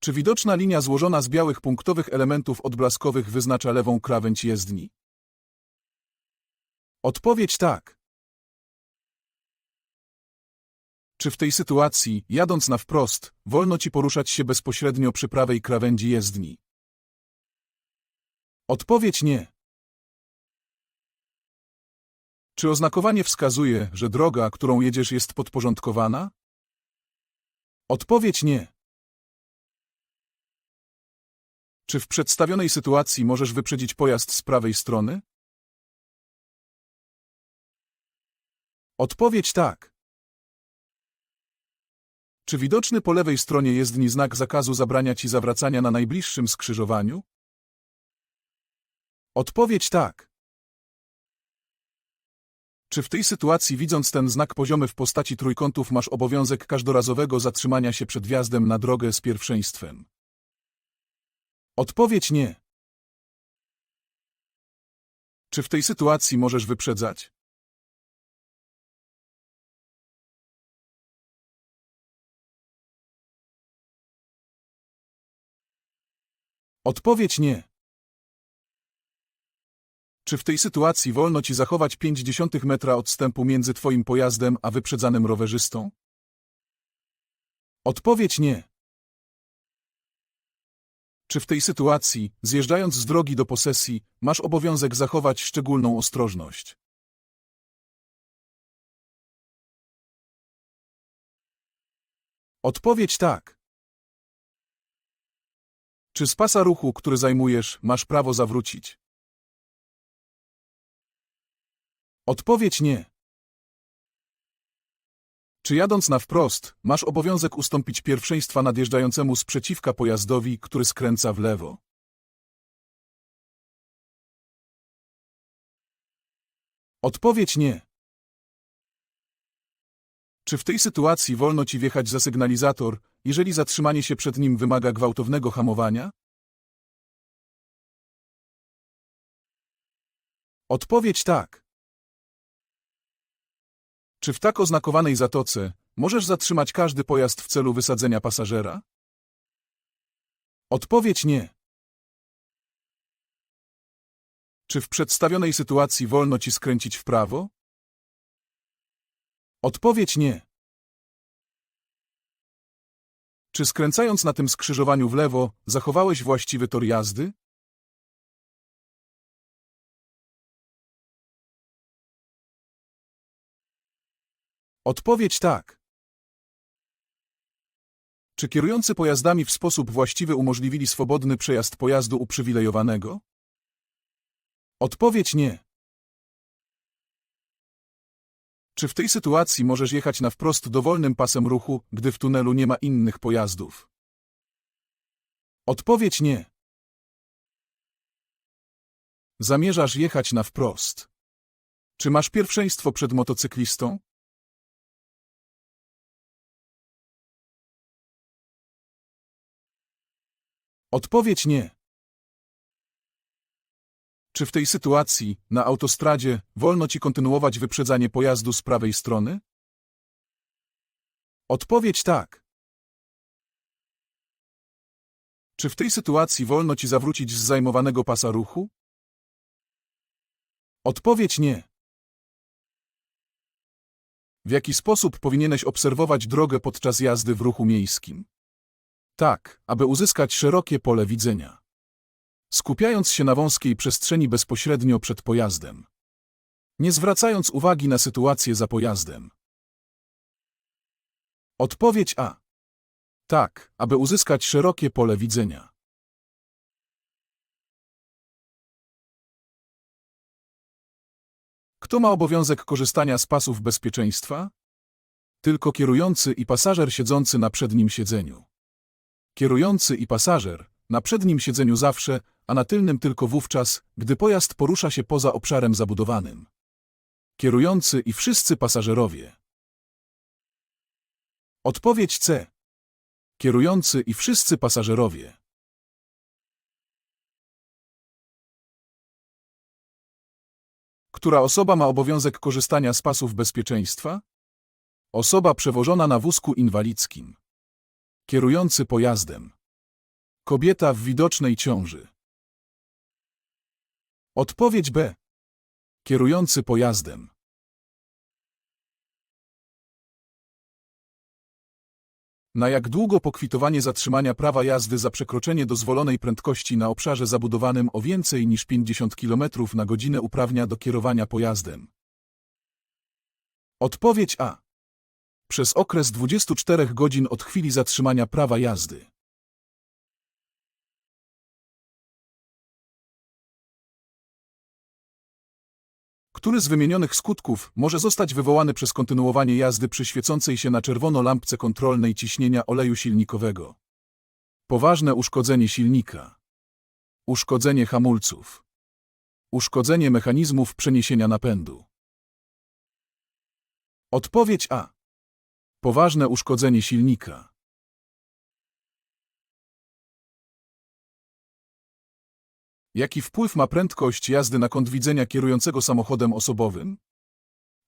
Czy widoczna linia złożona z białych punktowych elementów odblaskowych wyznacza lewą krawędź jezdni? Odpowiedź tak. Czy w tej sytuacji, jadąc na wprost, wolno ci poruszać się bezpośrednio przy prawej krawędzi jezdni? Odpowiedź nie. Czy oznakowanie wskazuje, że droga, którą jedziesz jest podporządkowana? Odpowiedź nie. Czy w przedstawionej sytuacji możesz wyprzedzić pojazd z prawej strony? Odpowiedź tak. Czy widoczny po lewej stronie jezdni znak zakazu zabrania ci zawracania na najbliższym skrzyżowaniu? Odpowiedź tak. Czy w tej sytuacji, widząc ten znak poziomy w postaci trójkątów, masz obowiązek każdorazowego zatrzymania się przed wjazdem na drogę z pierwszeństwem? Odpowiedź nie. Czy w tej sytuacji możesz wyprzedzać? Odpowiedź nie. Czy w tej sytuacji wolno ci zachować 0,5 metra odstępu między twoim pojazdem a wyprzedzanym rowerzystą? Odpowiedź nie. Czy w tej sytuacji, zjeżdżając z drogi do posesji, masz obowiązek zachować szczególną ostrożność? Odpowiedź tak. Czy z pasa ruchu, który zajmujesz, masz prawo zawrócić? Odpowiedź nie. Czy jadąc na wprost, masz obowiązek ustąpić pierwszeństwa nadjeżdżającemu z przeciwka pojazdowi, który skręca w lewo? Odpowiedź nie. Czy w tej sytuacji wolno ci wjechać za sygnalizator, jeżeli zatrzymanie się przed nim wymaga gwałtownego hamowania? Odpowiedź tak. Czy w tak oznakowanej zatoce możesz zatrzymać każdy pojazd w celu wysadzenia pasażera? Odpowiedź nie. Czy w przedstawionej sytuacji wolno ci skręcić w prawo? Odpowiedź nie. Czy skręcając na tym skrzyżowaniu w lewo, zachowałeś właściwy tor jazdy? Odpowiedź tak. Czy kierujący pojazdami w sposób właściwy umożliwili swobodny przejazd pojazdu uprzywilejowanego? Odpowiedź nie. Czy w tej sytuacji możesz jechać na wprost dowolnym pasem ruchu, gdy w tunelu nie ma innych pojazdów? Odpowiedź nie. Zamierzasz jechać na wprost. Czy masz pierwszeństwo przed motocyklistą? Odpowiedź nie. Czy w tej sytuacji, na autostradzie, wolno ci kontynuować wyprzedzanie pojazdu z prawej strony? Odpowiedź tak. Czy w tej sytuacji wolno ci zawrócić z zajmowanego pasa ruchu? Odpowiedź nie. W jaki sposób powinieneś obserwować drogę podczas jazdy w ruchu miejskim? Tak, aby uzyskać szerokie pole widzenia. Skupiając się na wąskiej przestrzeni bezpośrednio przed pojazdem. Nie zwracając uwagi na sytuację za pojazdem. Odpowiedź A. Tak, aby uzyskać szerokie pole widzenia. Kto ma obowiązek korzystania z pasów bezpieczeństwa? Tylko kierujący i pasażer siedzący na przednim siedzeniu. Kierujący i pasażer na przednim siedzeniu zawsze, a na tylnym tylko wówczas, gdy pojazd porusza się poza obszarem zabudowanym. Kierujący i wszyscy pasażerowie. Odpowiedź C. Kierujący i wszyscy pasażerowie. Która osoba ma obowiązek korzystania z pasów bezpieczeństwa? Osoba przewożona na wózku inwalidzkim. Kierujący pojazdem. Kobieta w widocznej ciąży. Odpowiedź B. Kierujący pojazdem. Na jak długo pokwitowanie zatrzymania prawa jazdy za przekroczenie dozwolonej prędkości na obszarze zabudowanym o więcej niż 50 km na godzinę uprawnia do kierowania pojazdem? Odpowiedź A. Przez okres 24 godzin od chwili zatrzymania prawa jazdy. Który z wymienionych skutków może zostać wywołany przez kontynuowanie jazdy przy świecącej się na czerwono lampce kontrolnej ciśnienia oleju silnikowego? Poważne uszkodzenie silnika. Uszkodzenie hamulców. Uszkodzenie mechanizmów przeniesienia napędu. Odpowiedź A. Poważne uszkodzenie silnika. Jaki wpływ ma prędkość jazdy na kąt widzenia kierującego samochodem osobowym?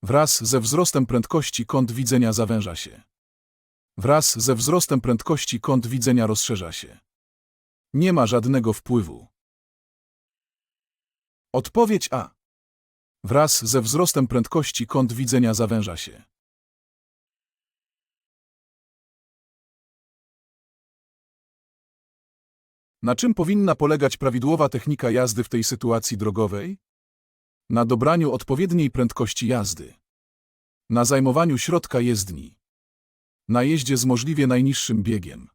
Wraz ze wzrostem prędkości kąt widzenia zawęża się. Wraz ze wzrostem prędkości kąt widzenia rozszerza się. Nie ma żadnego wpływu. Odpowiedź A. Wraz ze wzrostem prędkości kąt widzenia zawęża się. Na czym powinna polegać prawidłowa technika jazdy w tej sytuacji drogowej? Na dobraniu odpowiedniej prędkości jazdy. Na zajmowaniu środka jezdni. Na jeździe z możliwie najniższym biegiem.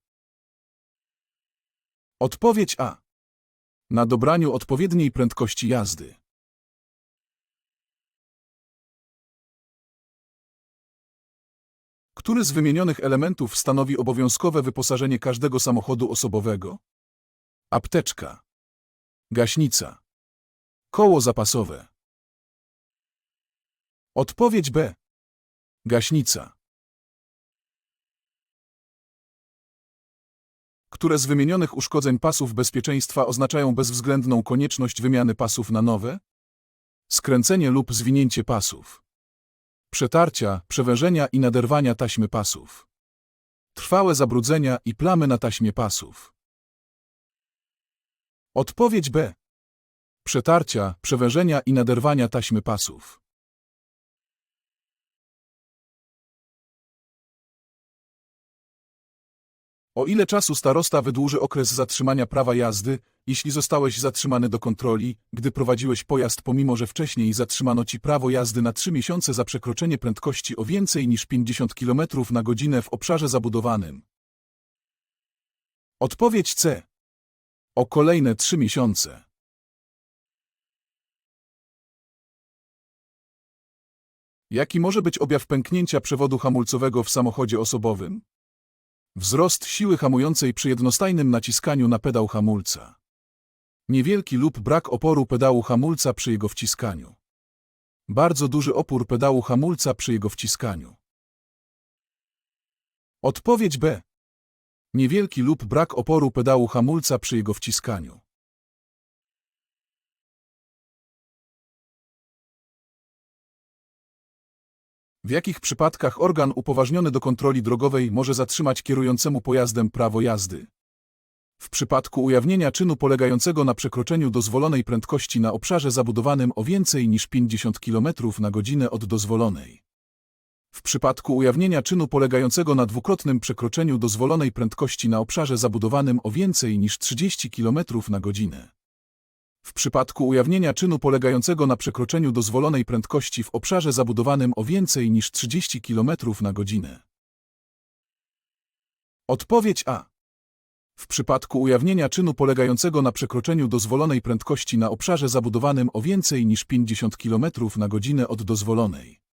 Odpowiedź A. Na dobraniu odpowiedniej prędkości jazdy. Który z wymienionych elementów stanowi obowiązkowe wyposażenie każdego samochodu osobowego? Apteczka. Gaśnica. Koło zapasowe. Odpowiedź B. Gaśnica. Które z wymienionych uszkodzeń pasów bezpieczeństwa oznaczają bezwzględną konieczność wymiany pasów na nowe? Skręcenie lub zwinięcie pasów. Przetarcia, przewężenia i naderwania taśmy pasów. Trwałe zabrudzenia i plamy na taśmie pasów. Odpowiedź B. Przetarcia, przewężenia i naderwania taśmy pasów. O ile czasu starosta wydłuży okres zatrzymania prawa jazdy, jeśli zostałeś zatrzymany do kontroli, gdy prowadziłeś pojazd pomimo że wcześniej zatrzymano ci prawo jazdy na 3 miesiące za przekroczenie prędkości o więcej niż 50 km na godzinę w obszarze zabudowanym? Odpowiedź C. O kolejne 3 miesiące. Jaki może być objaw pęknięcia przewodu hamulcowego w samochodzie osobowym? Wzrost siły hamującej przy jednostajnym naciskaniu na pedał hamulca. Niewielki lub brak oporu pedału hamulca przy jego wciskaniu. Bardzo duży opór pedału hamulca przy jego wciskaniu. Odpowiedź B. Niewielki lub brak oporu pedału hamulca przy jego wciskaniu. W jakich przypadkach organ upoważniony do kontroli drogowej może zatrzymać kierującemu pojazdem prawo jazdy? W przypadku ujawnienia czynu polegającego na przekroczeniu dozwolonej prędkości na obszarze zabudowanym o więcej niż 50 km na godzinę od dozwolonej. W przypadku ujawnienia czynu polegającego na dwukrotnym przekroczeniu dozwolonej prędkości na obszarze zabudowanym o więcej niż 30 km na godzinę. W przypadku ujawnienia czynu polegającego na przekroczeniu dozwolonej prędkości w obszarze zabudowanym o więcej niż 30 km na godzinę. Odpowiedź A. W przypadku ujawnienia czynu polegającego na przekroczeniu dozwolonej prędkości na obszarze zabudowanym o więcej niż 50 km na godzinę od dozwolonej.